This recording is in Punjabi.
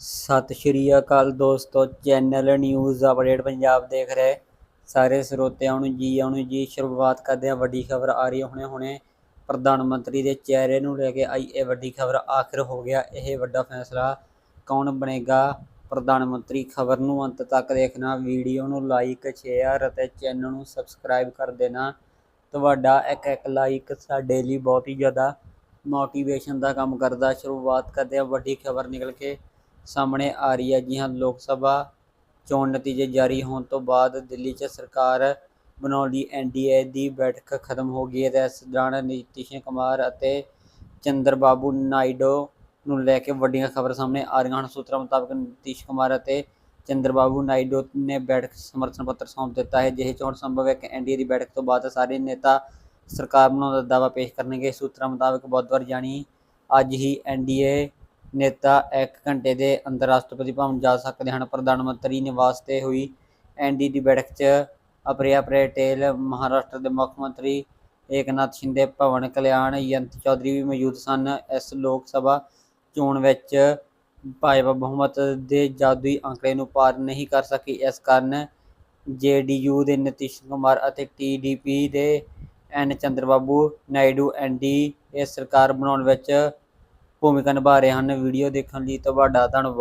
ਸਤਿ ਸ਼੍ਰੀ ਅਕਾਲ ਦੋਸਤੋ, ਚੈਨਲ ਨਿਊਜ਼ ਅਪਡੇਟ ਪੰਜਾਬ ਦੇਖ ਰਹੇ। ਸਾਰੇ ਸਰੋਤਿਆਂ ਨੂੰ ਜੀ ਆਉਣ ਨੂੰ ਜੀ, ਸ਼ੁਰੂਆਤ ਕਰਦੇ ਹਾਂ ਵੱਡੀ ਖਬਰ ਆ ਰਹੀ ਹੈ ਹੁਣੇ ਹੁਣੇ। ਪ੍ਰਧਾਨ ਮੰਤਰੀ ਦੇ ਚਿਹਰੇ ਨੂੰ ਲੈ ਕੇ ਆਈ ਇਹ ਵੱਡੀ ਖਬਰ, ਆਖਿਰ ਹੋ ਗਿਆ ਇਹ ਵੱਡਾ ਫੈਸਲਾ ਕੌਣ ਬਣੇਗਾ? ਪ੍ਰਧਾਨ ਮੰਤਰੀ ਖਬਰ ਨੂੰ ਅੰਤ ਤੱਕ ਦੇਖਣਾ, ਵੀਡੀਓ ਨੂੰ ਲਾਈਕ ਸ਼ੇਅਰ ਅਤੇ ਚੈਨਲ ਨੂੰ ਸਬਸਕ੍ਰਾਈਬ ਕਰ ਦੇਣਾ। ਤੁਹਾਡਾ ਇੱਕ ਇੱਕ ਲਾਈਕ ਸਾਡੇ ਲਈ ਬਹੁਤ ਹੀ ਜ਼ਿਆਦਾ ਮੋਟੀਵੇਸ਼ਨ ਦਾ ਕੰਮ ਕਰਦਾ। ਸ਼ੁਰੂਆਤ ਕਰਦੇ ਹਾਂ ਵੱਡੀ ਖਬਰ ਨਿਕਲ ਕੇ। ਸਾਹਮਣੇ ਆ ਰਹੀ ਹੈ ਜੀ ਹਾਂ, ਲੋਕ ਸਭਾ ਚੋਣ ਨਤੀਜੇ ਜਾਰੀ ਹੋਣ ਤੋਂ ਬਾਅਦ ਦਿੱਲੀ 'ਚ ਸਰਕਾਰ ਬਣਾਉਣ ਲਈ ਐਨਡੀਏ ਦੀ ਬੈਠਕ ਖਤਮ ਹੋ ਗਈ ਹੈ ਤੇ ਇਸ ਦੌਰਾਨ ਨੀਤੀਸ਼ ਕੁਮਾਰ ਅਤੇ ਚੰਦਰ ਬਾਬੂ ਨਾਇਡੂ ਨੂੰ ਲੈ ਕੇ ਵੱਡੀਆਂ ਖਬਰਾਂ ਸਾਹਮਣੇ ਆ ਰਹੀਆਂ ਹਨ। ਸੂਤਰਾਂ ਮੁਤਾਬਕ ਨਿਤੀਸ਼ ਕੁਮਾਰ ਅਤੇ ਚੰਦਰਬਾਬੂ ਨਾਇਡੂ ਨੇ ਬੈਠਕ ਸਮਰਥਨ ਪੱਤਰ ਸੌਂਪ ਦਿੱਤਾ ਹੈ। ਜਿਹੇ ਚੋਣ ਸੰਭਵ ਹੈ ਕਿ ਐਨਡੀਏ ਦੀ ਬੈਠਕ ਤੋਂ ਬਾਅਦ ਸਾਰੇ ਨੇਤਾ ਸਰਕਾਰ ਬਣਾਉਣ ਦਾ ਦਾਅਵਾ ਪੇਸ਼ ਕਰਨਗੇ। ਸੂਤਰਾਂ ਮੁਤਾਬਕ ਬੁੱਧਵਾਰ ਜਾਣੀ ਅੱਜ ਹੀ ਐਨਡੀਏ ਨੇਤਾ ਇੱਕ ਘੰਟੇ ਦੇ ਅੰਦਰ ਰਾਸ਼ਟਰਪਤੀ ਭਵਨ ਜਾ ਸਕਦੇ ਹਨ। ਪ੍ਰਧਾਨ ਮੰਤਰੀ ਨਿਵਾਸ ਤੇ ਹੋਈ ਐਨਡੀ ਦੀ ਬੈਠਕ 'ਚ ਅਪਰਿਆ ਪਟੇਲ ਮਹਾਰਾਸ਼ਟਰ ਦੇ ਮੁੱਖ ਮੰਤਰੀ ਏਕਨਾਥ ਸ਼ਿੰਦੇ, ਭਵਨ ਕਲਿਆਣ ਯੰਤ ਚੌਧਰੀ ਵੀ ਮੌਜੂਦ ਸਨ। ਇਸ ਲੋਕ ਸਭਾ ਚੋਣ ਵਿੱਚ ਭਾਜਪਾ ਬਹੁਮਤ ਦੇ ਜਾਦੂਈ ਅੰਕੜੇ ਨੂੰ ਪਾਰ ਨਹੀਂ ਕਰ ਸਕੀ। ਇਸ ਕਾਰਨ ਜੇਡੀਯੂ ਦੇ ਨਿਤੀਸ਼ ਕੁਮਾਰ ਅਤੇ ਟੀਡੀਪੀ ਦੇ ਐਨ ਚੰਦਰਬਾਬੂ ਨਾਇਡੂ, ਐਨਡੀ, ਇਹ ਸਰਕਾਰ ਬਣਾਉਣ ਵਿੱਚ ਭੂਮਿਕਾ ਨਿਭਾ ਰਹੇ ਹਨ। ਵੀਡੀਓ ਦੇਖਣ ਲਈ ਤੁਹਾਡਾ ਧੰਨਵਾਦ।